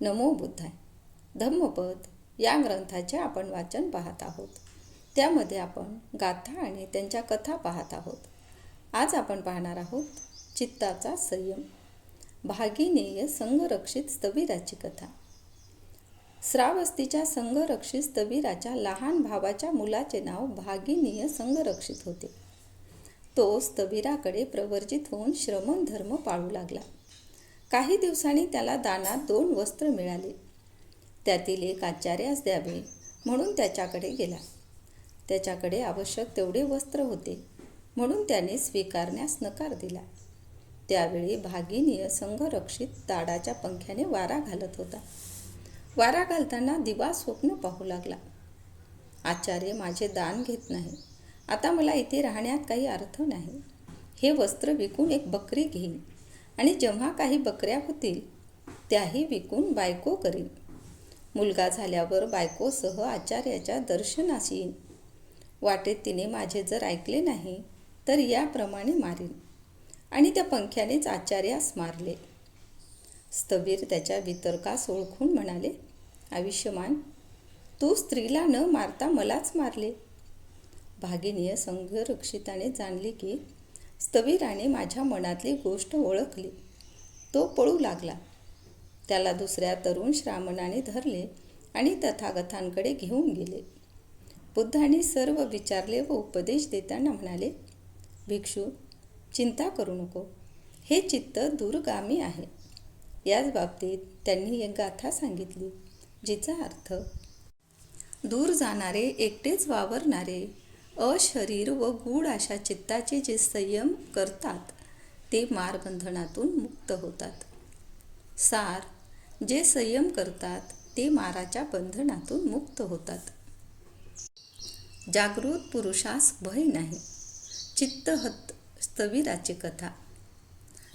नमो बुद्धाय. धम्मपद या ग्रंथाचे आपण वाचन पाहत आहोत. त्यामध्ये आपण गाथा आणि त्यांच्या कथा पाहत आहोत. आज आपण पाहणार आहोत चित्ताचा संयम. भागिनेय संघरक्षित स्थविराची कथा. श्रावस्तीच्या संघरक्षित स्थविराच्या लहान भावाच्या मुलाचे नाव भागिनीय संघरक्षित होते. तो स्थविराकडे प्रवर्जित होऊन श्रमण धर्म पाळू लागला. काही दिवसांनी त्याला दानात दोन वस्त्र मिळाले. त्यातील एक आचार्यास द्यावे म्हणून त्याच्याकडे गेला. त्याच्याकडे आवश्यक तेवढे वस्त्र होते म्हणून त्याने स्वीकारण्यास नकार दिला. त्यावेळी भागिनीय संघरक्षित ताडाच्या पंख्याने वारा घालत होता. वारा घालताना दिवा स्वप्न पाहू लागला. आचार्य माझे दान घेत नाही. आता मला इथे राहण्यात काही अर्थ नाही. हे वस्त्र विकून एक बकरी घेईन. आणि जेव्हा काही बकऱ्या होतील त्याही विकून बायको करीन. मुलगा झाल्यावर बायकोसह आचार्याच्या दर्शनास येईन. वाटेत तिने माझे जर ऐकले नाही तर याप्रमाणे मारीन. आणि त्या पंख्यानेच आचार्यास मारले स्थबीर त्याच्या वितर्कास ओळखून म्हणाले आयुष्यमान तू स्त्रीला न मारता मलाच मारले. भागिनीय संघरक्षिताने जाणली की स्थवीराने माझ्या मनातली गोष्ट ओळखली. तो पळू लागला. त्याला दुसऱ्या तरुण श्रामणाने धरले आणि तथागतांकडे घेऊन गेले. बुद्धाने सर्व विचारले व उपदेश देताना म्हणाले भिक्षू चिंता करू नको. हे चित्त दूरगामी आहे. याच बाबतीत त्यांनी एक गाथा सांगितली जिचा अर्थ दूर जाणारे एकटेच वावरणारे अशरीर व गूढ अशा चित्ताचे जे संयम करतात ते मारबंधनातून मुक्त होतात. सार जे संयम करतात ते माराच्या बंधनातून मुक्त होतात. जागृत पुरुषास भय नाही. चित्तहत स्थविराची कथा.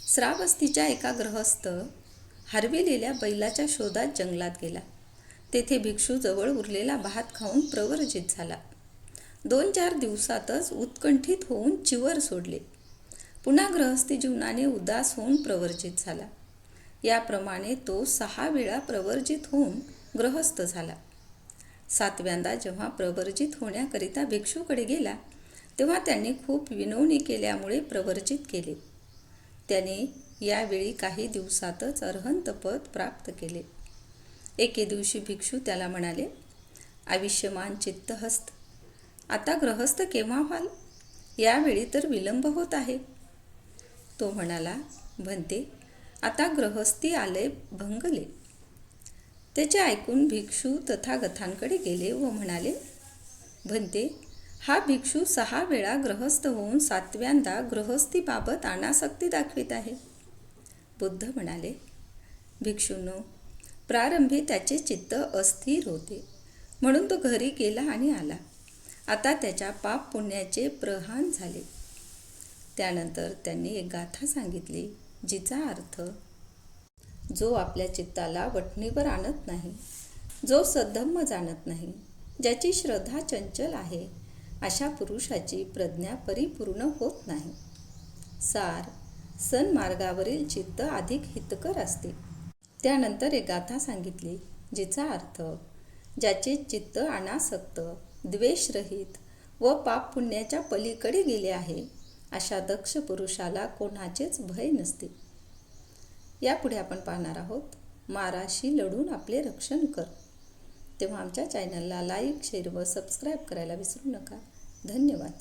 श्रावस्तीच्या एका ग्रहस्थ हरविलेल्या बैलाच्या शोधात जंगलात गेला. तेथे भिक्षू जवळ उरलेला भात खाऊन प्रवर्जित झाला. दोन चार दिवसातच उत्कंठित होऊन चिवर सोडले. पुन्हा ग्रहस्थी जीवनाने उदास होऊन प्रवर्जित झाला. याप्रमाणे तो सहा वेळा प्रवर्जित होऊन ग्रहस्थ झाला. सातव्यांदा जेव्हा प्रवर्जित होण्याकरिता भिक्षूकडे गेला तेव्हा त्यांनी खूप विनवणी केल्यामुळे प्रवर्जित केले. त्याने यावेळी काही दिवसातच अर्हंतपद प्राप्त केले. एके दिवशी भिक्षू त्याला म्हणाले आयुष्यमान चित्तहस्त आता ग्रहस्थ केव्हा व्हाल? यावेळी तर विलंब होत आहे. तो म्हणाला म्हणते आता ग्रहस्थी आले भंगले. त्याचे ऐकून भिक्षू तथागथांकडे गेले व म्हणाले भंते हा भिक्षू सहा वेळा ग्रहस्थ होऊन सातव्यांदा गृहस्थीबाबत अनासक्ती दाखवित आहे. बुद्ध म्हणाले भिक्षूंनो प्रारंभी त्याचे चित्त अस्थिर होते. म्हणून तो घरी गेला आणि आला. आता त्याच्या पाप पुण्याचे प्रहान झाले. त्यानंतर त्यांनी एक गाथा सांगितली जिचा अर्थ जो आपल्या चित्ताला वटणीवर आणत नाही जो सद्धम्म जाणत नाही ज्याची श्रद्धा चंचल आहे अशा पुरुषाची प्रज्ञा परिपूर्ण होत नाही. सार सन्मार्गावरील चित्त अधिक हितकर असते. त्यानंतर एक गाथा सांगितली जिचा अर्थ ज्याचे चित्त अनासक्त द्वेषरहित व पाप पुण्याच्या पलीकडे गेले आहे अशा दक्ष पुरुषाला कोणाचेच भय नसते. यापुढे आपण पाहणार आहोत माराशी लढून आपले रक्षण कर. तेव्हा आमच्या चॅनलला लाईक शेअर व सबस्क्राईब करायला विसरू नका. धन्यवाद.